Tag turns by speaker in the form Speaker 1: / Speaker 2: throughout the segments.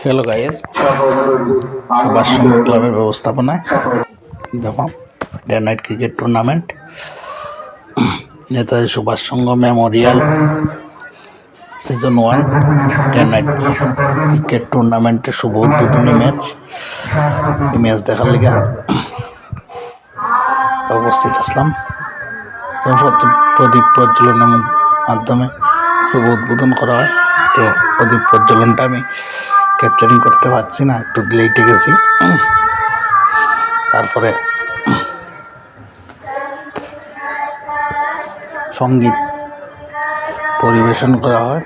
Speaker 1: Hello guys
Speaker 2: সকল
Speaker 1: বাস ক্লাবের ব্যবস্থাপনায় দেখো day night cricket tournament Netaji Subhash Sangha memorial season one day night cricket টুর্নামেন্টের শুভ উদ্বোধনী ম্যাচ এই ম্যাচ দেখার লেগে উপস্থিত আসলাম। প্রদীপ প্রজ্বলনের মাধ্যমে শুভ উদ্বোধন করা হয়। তো প্রদীপ প্রজ্বলনটা আমি ক্যাপচারিং করতে পারছি না, একটু লেটে গেছি। তারপরে সংগীত পরিবেশন করা হয়।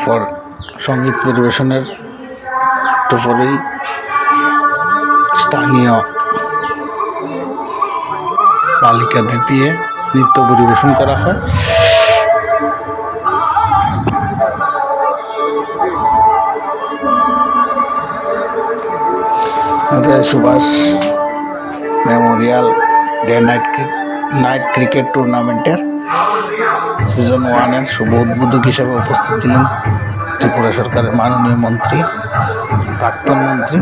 Speaker 1: তারপর সংগীত পরিবেশনের একটু পরেই স্থানীয় বালিকাদের দিয়ে নৃত্য পরিবেশন করা হয়। Subhash memorial day night night cricket টুর্নামেন্টের সিজন ওয়ানের শুভ উদ্বোধক হিসেবে উপস্থিত ছিলেন ত্রিপুরা সরকারের মাননীয় মন্ত্রী, প্রাক্তন মন্ত্রী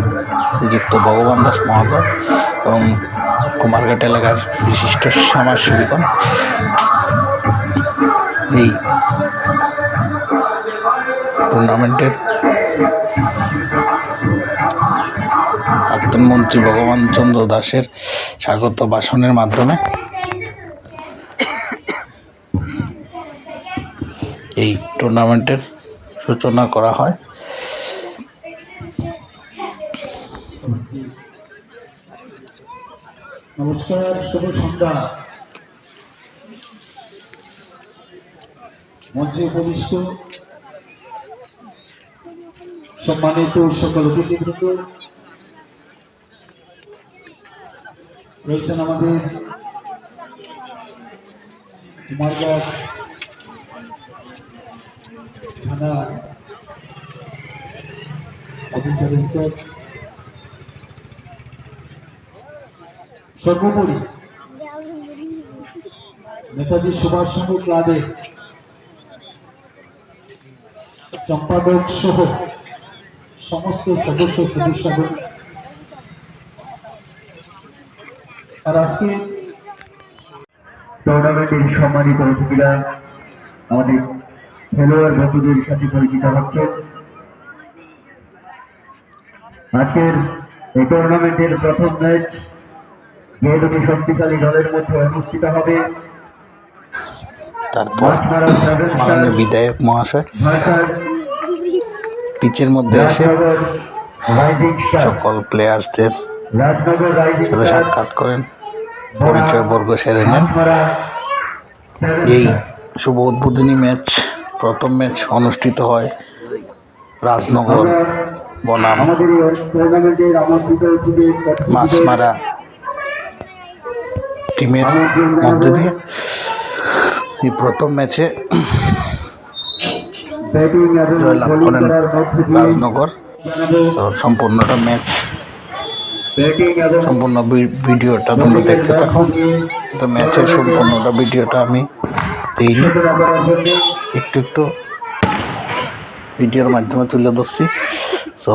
Speaker 1: শ্রীযুক্ত ভগবান দাস মহোদয় এবং কুমারঘাট এলাকার বিশিষ্ট সমাজসেবীগণ। এই টুর্নামেন্টের প্রাক্তন মন্ত্রী ভগবান চন্দ্র দাসের স্বাগত ভাষণের মাধ্যমে এই টুর্নামেন্টের সূচনা করা হয়।
Speaker 3: নমস্কার, শুভ সন্ধ্যা। মঞ্চে উপবিষ্ট সম্মানিত সকল অতিথিবৃন্দ, রয়েছেন আমাদের কুমারঘাট থানা অফিসার সর্বোপরি নেতাজি সুভাষ চন্দ্র ক্লাবের সম্পাদক সহ সমস্ত সদস্য সদস্যগণ। আর আজকে
Speaker 2: টুর্নামেন্টের সম্মানিত অতিথিরা আমাদের খেলোয়াড় বন্ধুদের সাথে পরিচিত হচ্ছেন আজকের এই টুর্নামেন্টের প্রথম ম্যাচ যে দুটি শক্তিশালী দলের মধ্যে অনুষ্ঠিত হবে।
Speaker 1: তারপর মাননীয় বিধায়ক মহাশয় পিচের মধ্যে এসে সকল প্লেয়ার্সদের সাথে সাক্ষাৎ করেন। পরিচয় বর্গ সেরে নেন। এই। শুভ উদ্বোধনী ম্যাচ প্রথম ম্যাচ অনুষ্ঠিত হয় রাজনগর, বনাম, মাছমারা টিমের মধ্যে দিয়ে। এই প্রথম ম্যাচে জয়লাভ করেন রাজনগর। সম্পূর্ণটা ম্যাচ সম্পূর্ণ ভিডিওটা তোমরা দেখতে থাকো। তো ম্যাচের সম্পূর্ণটা ভিডিওটা আমি দিইনি। একটু একটু ভিডিওর মাধ্যমে তুলে ধরছি। সো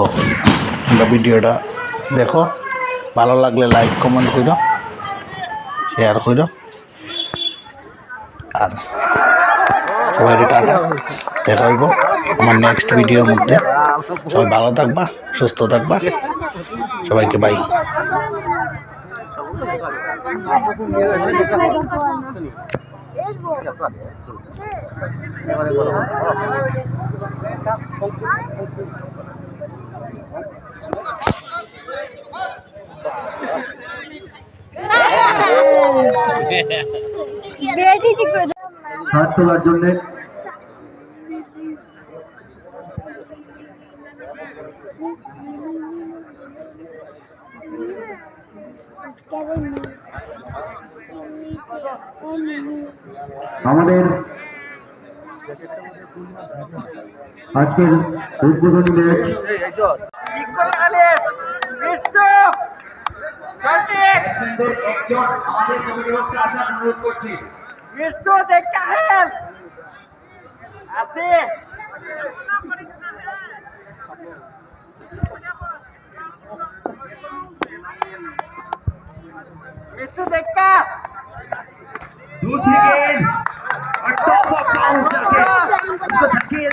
Speaker 1: তোমরা ভিডিওটা দেখো। ভালো লাগলে লাইক কমেন্ট করো শেয়ার করো। আর সবাই টাটা। দেখা হইব আমার নেক্সট ভিডিওর মধ্যে। সবাই ভালো থাকবা, সুস্থ থাকবা। সবাইকে বাই।
Speaker 2: হাত তোলার জন্য আমাদের আজকের উদ্বোধনী ম্যাচ
Speaker 4: দেখতে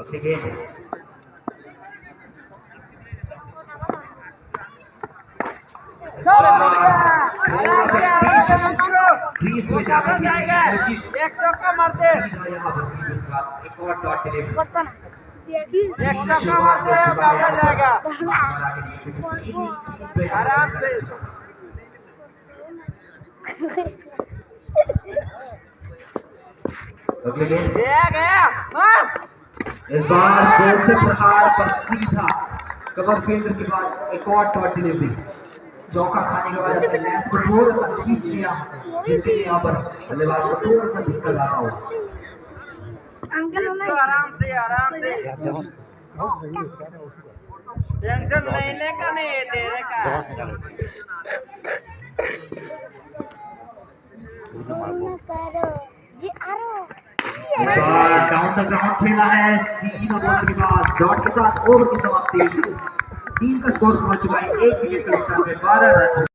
Speaker 2: ओके
Speaker 4: गेट एक चौका मारते
Speaker 2: एक
Speaker 4: चौका मारते बाबरा जाएगा आराम से
Speaker 2: अगले गेम
Speaker 4: गया गया। हाँ।
Speaker 2: इस बार दोस्त प्रहार पर सीधा कवर फ़ील्ड के बाद एक और शॉट डिलीवरी चौका खाने के बाद अपने लेंस को थोड़ा सा खींच लिया। जिससे यहाँ पर। बल्लेबाज को थोड़ा सा धक्का लगा हो।
Speaker 5: अंकल
Speaker 4: तो आराम से आराम से। टेंशन लेने का नहीं देने का।
Speaker 2: डाउन का ग्राउंड खेला है। तीन ओवर के बाद डॉट के साथ ओवर की समाप्ति। तीन का स्कोर पहुँच चुका है एक विकेट के बारह रन।